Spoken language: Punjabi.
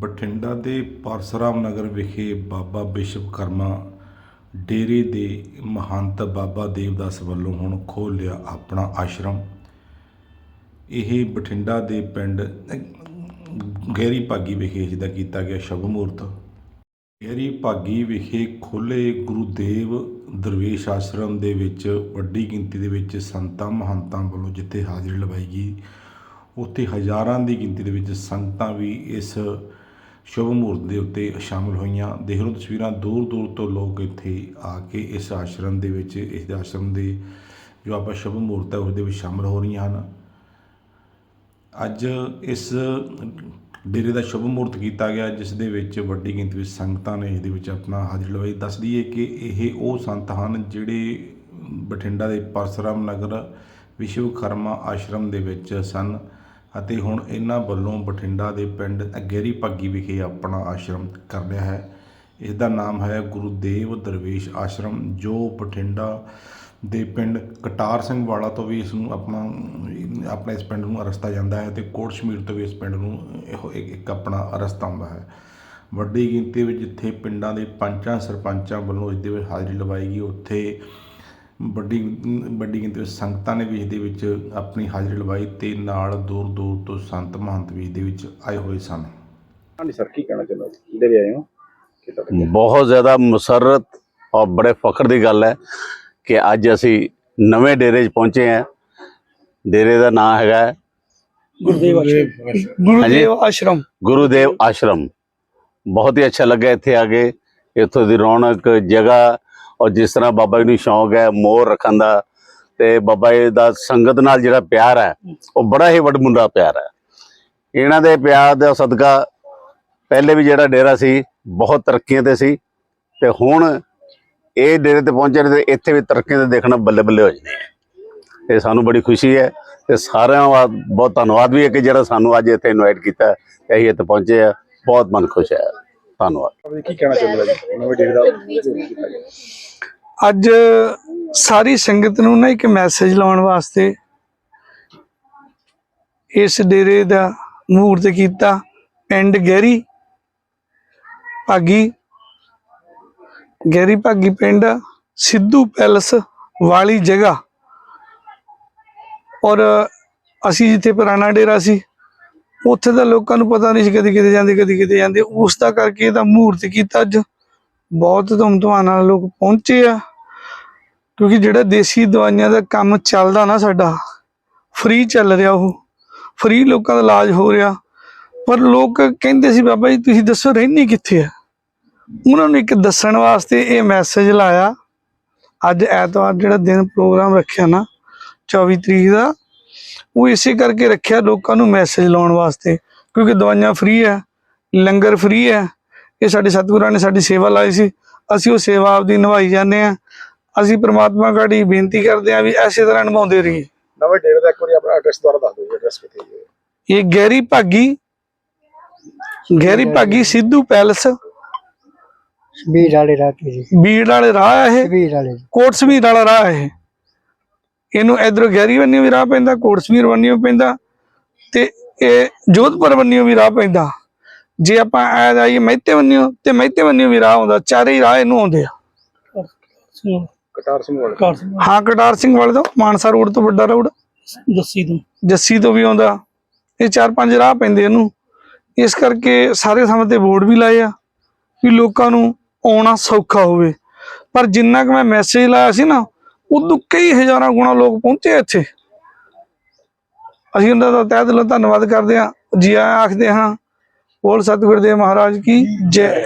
ਬਠਿੰਡਾ ਦੇ ਪਰਸਰਾਮ ਨਗਰ ਵਿਖੇ ਬਾਬਾ ਵਿਸ਼ਵਕਰਮਾ ਡੇਰੇ ਦੇ ਮਹੰਤ ਬਾਬਾ ਦੇਵਦਾਸ ਵੱਲੋਂ ਹੁਣ ਖੋਲ੍ਹ ਲਿਆ ਆਪਣਾ ਆਸ਼ਰਮ। ਇਹ ਬਠਿੰਡਾ ਦੇ ਪਿੰਡ, ਗਹਿਰੀ ਭਾਗੀ ਵਿਖੇ ਜਿਹਦਾ ਕੀਤਾ ਗਿਆ ਸ਼ੁਭ ਮੂਰਤ। ਗਹਿਰੀ ਭਾਗੀ ਵਿਖੇ ਖੋਲੇ ਗੁਰੂਦੇਵ ਦਰਵੇਸ਼ ਆਸ਼ਰਮ ਦੇ ਵਿੱਚ, ਵੱਡੀ ਗਿਣਤੀ ਦੇ ਵਿੱਚ ਸੰਤਾਂ ਮਹੰਤਾਂ ਵੱਲੋਂ ਜਿੱਥੇ ਹਾਜ਼ਰੀ ਲਵਾਈ ਗਈ, ਉੱਥੇ ਹਜ਼ਾਰਾਂ ਦੀ ਗਿਣਤੀ ਦੇ ਵਿੱਚ ਸੰਗਤਾਂ ਵੀ ਇਸ ਸ਼ੁਭ ਮੂਰਤ ਦੇ ਉੱਤੇ ਸ਼ਾਮਲ ਹੋਈਆਂ। ਦੇਖ ਲਓ ਤਸਵੀਰਾਂ, ਦੂਰ ਦੂਰ ਤੋਂ ਲੋਕ ਇੱਥੇ ਆ ਕੇ ਇਸ ਆਸ਼ਰਮ ਦੇ ਵਿੱਚ, ਇਸ ਦੇ ਆਸ਼ਰਮ ਦੇ ਜੋ ਆਪਾਂ ਸ਼ੁਭ ਮੂਰਤ ਹੈ, ਉਸ ਦੇ ਵਿੱਚ ਸ਼ਾਮਲ ਹੋ ਰਹੀਆਂ ਹਨ। ਅੱਜ ਇਸ ਡੇਰੇ ਦਾ ਸ਼ੁਭ ਮੂਰਤ ਕੀਤਾ ਗਿਆ, ਜਿਸ ਦੇ ਵਿੱਚ ਵੱਡੀ ਗਿਣਤੀ ਵਿੱਚ ਸੰਗਤਾਂ ਨੇ ਇਸ ਦੇ ਵਿੱਚ ਆਪਣਾ ਹਾਜ਼ਰੀ ਲਵਾਈ। ਦੱਸ ਦਈਏ ਕਿ ਇਹ ਉਹ ਸੰਤ ਹਨ ਜਿਹੜੇ ਬਠਿੰਡਾ ਦੇ ਪਰਸਰਾਮ ਨਗਰ ਵਿਸ਼ਵਕਰਮਾ ਆਸ਼ਰਮ ਦੇ ਵਿੱਚ ਸਨ। ਅਤੇ ਹੁਣ ਇਹਨਾਂ ਵੱਲੋਂ ਬਠਿੰਡਾ ਦੇ ਪਿੰਡ ਅਗੇਰੀ ਭਾਗੀ ਵਿਖੇ ਆਪਣਾ ਆਸ਼ਰਮ ਕਰ ਲਿਆ ਹੈ। ਇਸ ਦਾ ਨਾਮ ਹੈ ਗੁਰੂਦੇਵ ਦਰਵੇਸ਼ ਆਸ਼ਰਮ, ਜੋ ਬਠਿੰਡਾ ਦੇ ਪਿੰਡ ਕਟਾਰ ਸਿੰਘ ਵਾਲਾ ਤੋਂ ਵੀ ਇਸ ਨੂੰ ਆਪਣਾ ਆਪਣਾ ਇਸ ਪਿੰਡ ਨੂੰ ਰਸਤਾ ਜਾਂਦਾ ਹੈ ਤੇ ਕੋਟ ਸ਼ਮੀਰ ਤੋਂ ਵੀ ਇਸ ਪਿੰਡ ਨੂੰ ਇਹੋ ਇੱਕ ਇੱਕ ਆਪਣਾ ਰਸਤਾ ਆਉਂਦਾ ਹੈ। ਵੱਡੀ ਗਿਣਤੀ ਵਿੱਚ ਜਿੱਥੇ ਪਿੰਡਾਂ ਦੇ ਪੰਚਾਂ ਸਰਪੰਚਾਂ ਵੱਲੋਂ ਇਸ ਦੇ ਵਿੱਚ ਹਾਜ਼ਰੀ ਲਵਾਈ ਗਈ, ਉੱਥੇ ਵੱਡੀ ਵੱਡੀ ਗਿਣਤੀ ਵਿੱਚ ਸੰਗਤਾਂ ਨੇ ਵੀ ਇਸ ਦੇ ਵਿੱਚ ਆਪਣੀ ਹਾਜ਼ਰੀ ਲਵਾਈ ਤੇ ਨਾਲ ਦੂਰ ਦੂਰ ਤੋਂ ਸੰਤ ਮਹੰਤ ਵੀ ਇਸ ਦੇ ਵਿੱਚ ਆਏ ਹੋਏ ਸਨ। ਹਾਂਜੀ ਸਰ ਕੀ ਕਹਿਣਾ ਚਾਹੁੰਦੇ ਹੋ? ਕਿਹਦੇ ਵੀ ਆਏ ਹੋ? ਬਹੁਤ ਜ਼ਿਆਦਾ ਮਸਰਤ ਔਰ ਬੜੇ ਫਖਰ ਦੀ ਗੱਲ ਹੈ ਕਿ ਅੱਜ ਅਸੀਂ ਨਵੇਂ ਡੇਰੇ 'ਚ ਪਹੁੰਚੇ ਹਾਂ। ਡੇਰੇ ਦਾ ਨਾਮ ਹੈਗਾ ਗੁਰਦੇਵ ਆਸ਼ਰਮ। ਗੁਰਦੇਵ ਆਸ਼ਰਮ। ਗੁਰੂਦੇਵ ਆਸ਼ਰਮ। ਬਹੁਤ ਹੀ ਅੱਛਾ ਲੱਗਾ ਇੱਥੇ ਆ ਕੇ। ਇੱਥੋਂ ਦੀ ਰੌਣਕ ਜਗ੍ਹਾ ਔਰ ਜਿਸ ਤਰ੍ਹਾਂ ਬਾਬਾ ਜੀ ਨੂੰ ਸ਼ੌਂਕ ਹੈ ਮੋਰ ਰੱਖਣ ਦਾ ਤੇ ਬਾਬਾ ਜੀ ਦਾ ਸੰਗਤ ਨਾਲ ਜਿਹੜਾ ਪਿਆਰ ਹੈ, ਉਹ ਬੜਾ ਹੀ ਵੱਡਮੁੰਡਾ ਪਿਆਰ ਹੈ। ਇਹਨਾਂ ਦੇ ਪਿਆਰ ਦਾ ਸਦਕਾ ਪਹਿਲੇ ਵੀ ਜਿਹੜਾ ਡੇਰਾ ਸੀ, ਬਹੁਤ ਤਰੱਕੀਆਂ ਤੇ ਸੀ ਤੇ ਹੁਣ ਇਹ ਡੇਰੇ ਤੇ ਪਹੁੰਚੇ ਨੇ ਤੇ ਇੱਥੇ ਵੀ ਤਰੱਕੀਆਂ ਤੇ ਦੇਖਣਾ ਬੱਲੇ ਬੱਲੇ ਹੋ ਜਾਂਦੇ ਆ ਇਹ ਸਾਨੂੰ ਬੜੀ ਖੁਸ਼ੀ ਹੈ ਤੇ ਸਾਰਿਆਂ ਦਾ ਬਹੁਤ ਧੰਨਵਾਦ ਵੀ ਹੈ ਕਿ ਜਿਹੜਾ ਸਾਨੂੰ ਅੱਜ ਇੱਥੇ ਇਨਵਾਈਟ ਕੀਤਾ ਤੇ ਅਸੀਂ ਇੱਥੇ ਪਹੁੰਚੇ ਆ ਬਹੁਤ ਮਨ ਖੁਸ਼ ਹੈ। ਧੰਨਵਾਦ। ਕੀ ਕਹਿਣਾ ਚਾਹੁੰਦੇ ਨਵੇਂ ਡੇਰੇ ਦਾ ਅੱਜ ਸਾਰੀ ਸੰਗਤ ਨੂੰ ਨਾ ਇੱਕ ਮੈਸੇਜ ਲਾਉਣ ਵਾਸਤੇ ਇਸ ਡੇਰੇ ਦਾ ਮਹੂਰਤ ਕੀਤਾ, ਪਿੰਡ ਗਹਿਰੀ ਭਾਗੀ ਗਹਿਰੀ ਭਾਗੀ ਪਿੰਡ, ਸਿੱਧੂ ਪੈਲਸ ਵਾਲੀ ਜਗ੍ਹਾ। ਔਰ ਅਸੀਂ ਜਿੱਥੇ ਪੁਰਾਣਾ ਡੇਰਾ ਸੀ, ਉੱਥੇ ਤਾਂ ਲੋਕਾਂ ਨੂੰ ਪਤਾ ਨਹੀਂ ਸੀ ਕਦੀ ਕਿਤੇ ਜਾਂਦੇ, ਕਦੀ ਕਿਤੇ ਜਾਂਦੇ। ਉਸ ਦਾ ਕਰਕੇ ਇਹਦਾ ਮਹੂਰਤ ਕੀਤਾ ਅੱਜ ਬਹੁਤ ਧੂਮ-ਧਾਮ ਨਾਲ ਲੋਕ ਪਹੁੰਚੇ ਆ। ਕਿਉਂਕਿ ਜਿਹੜਾ ਦੇਸੀ ਦਵਾਈਆਂ ਦਾ ਕੰਮ ਚੱਲਦਾ ਨਾ ਸਾਡਾ ਫ੍ਰੀ ਚੱਲ ਰਿਹਾ ਉਹ ਫ੍ਰੀ ਲੋਕਾਂ ਦਾ ਇਲਾਜ ਹੋ ਰਿਹਾ। ਪਰ ਲੋਕ ਕਹਿੰਦੇ ਸੀ, ਬਾਬਾ ਜੀ, ਤੁਸੀਂ ਦੱਸੋ ਰਹਿੰਦੀ ਕਿੱਥੇ ਆ? ਉਹਨਾਂ ਨੂੰ ਇੱਕ ਦੱਸਣ ਵਾਸਤੇ ਇਹ ਮੈਸੇਜ ਲਾਇਆ। ਅੱਜ ਐਤਵਾਰ ਜਿਹੜਾ ਦਿਨ ਪ੍ਰੋਗਰਾਮ ਰੱਖਿਆ ਨਾ 24 ਤਰੀਕ ਦਾ, ਉਹ ਇਸੇ ਕਰਕੇ ਰੱਖਿਆ ਲੋਕਾਂ ਨੂੰ ਮੈਸੇਜ ਲਾਉਣ ਵਾਸਤੇ। ਕਿਉਂਕਿ ਦਵਾਈਆਂ ਫ੍ਰੀ ਹੈ, ਲੰਗਰ ਫ੍ਰੀ ਹੈ, ਇਹ ਸਾਡੇ ਸਤਿਗੁਰਾਂ ਨੇ ਸਾਡੀ ਸੇਵਾ ਲਾਈ ਸੀ। ਅਸੀਂ ਉਹ ਸੇਵਾ ਆਪਦੀ ਨਿਭਾਈ ਜਾਂਦੇ ਆ ਅਸੀਂ ਪ੍ਰਮਾਤਮਾ ਗਾੜੀ ਬੇਨਤੀ ਕਰਦੇ ਆ ਵੀ ਐਸੇ ਤਰ੍ਹਾਂ ਨਿਭਾਉਂਦੇ ਰਹੀਏ। ਨਵੇਂ ਡੇਰੇ ਦਾ ਇੱਕ ਵਾਰੀ ਆਪਣਾ ਐਡਰੈਸ ਦੁਆਰਾ ਦੱਸ ਦਿਓ ਜੀ ਐਡਰੈਸ ਕਿੱਥੇ ਹੈ ਇਹ। ਗਹਿਰੀ ਭਾਗੀ ਗਹਿਰੀ ਭਾਗੀ ਸਿੱਧੂ ਪੈਲਸ। ਵੀਰ ਵਾਲੇ ਰਾਹ ਤੇ ਜੀ। ਬੀੜ ਵਾਲੇ ਰਾਹ ਆ ਇਹ। ਵੀਰ ਵਾਲੇ ਜੀ। ਕੋਟਸਮੀਰ ਵਾਲਾ ਰਾਹ ਹੈ ਇਹ। ਇਹਨੂੰ ਇਧਰੋਂ ਗਹਿਰੀ ਬੰਨਿਓ ਵੀ ਰਾਹ ਪੈਂਦਾ ਕੋਟਸਮੀਰ ਬੰਨਿਓ ਪੈਂਦਾ ਤੇ ਇਹ ਜੋਧਪੁਰ ਬੰਨਿਓ ਵੀ ਰਾਹ ਪੈਂਦਾ। ਜੇ ਆਪਾਂ ਆ ਜਾਈਏ ਮਹਿਤੇ ਬੰਨਿਓ ਤੇ ਮਹਿਤੇ ਬੰਨਿਓ ਵੀ ਰਾਹ ਆਉਂਦਾ ਚਾਰੇ ਹੀ ਰਾਹ ਇਹਨੂੰ ਆਉਂਦੇ ਆ। ਕਟਾਰ ਸਿੰਘ ਵਾਲੇ ਹਾਂ ਕਟਾਰ ਸਿੰਘ ਵਾਲੇ ਤੋਂ ਮਾਨਸਾ ਰੋਡ ਤੋਂ ਵੱਡਾ ਰੋਡ। ਜੱਸੀ ਤੋਂ। ਜੱਸੀ ਤੋਂ ਵੀ ਆਉਂਦਾ। ਇਹ ਚਾਰ ਪੰਜ ਰਾਹ ਪੈਂਦੇ ਇਹਨੂੰ। ਇਸ ਕਰਕੇ ਸਾਰੇ ਥਾਂ ਤੇ ਬੋਰਡ ਵੀ ਲਾਏ ਆ ਵੀ ਲੋਕਾਂ ਨੂੰ ਆਉਣਾ ਸੌਖਾ ਹੋਵੇ। ਪਰ ਜਿੰਨਾ ਕਿ ਮੈਂ ਮੈਸੇਜ ਲਾਇਆ ਸੀ ਨਾ ਉਦੋਂ ਕਈ ਹਜ਼ਾਰਾਂ ਗੁਣਾ ਲੋਕ ਪਹੁੰਚੇ ਇੱਥੇ। ਅਸੀਂ ਉਹਨਾਂ ਦਾ ਤਹਿ ਦਿਲੋਂ ਧੰਨਵਾਦ ਕਰਦੇ ਹਾਂ। ਜੀ ਆਇਆਂ ਆਖਦੇ ਹਾਂ ਬੋਲ ਸਤਿਗੁਰ ਦੇਵ ਮਹਾਰਾਜ ਕੀ ਜੈ।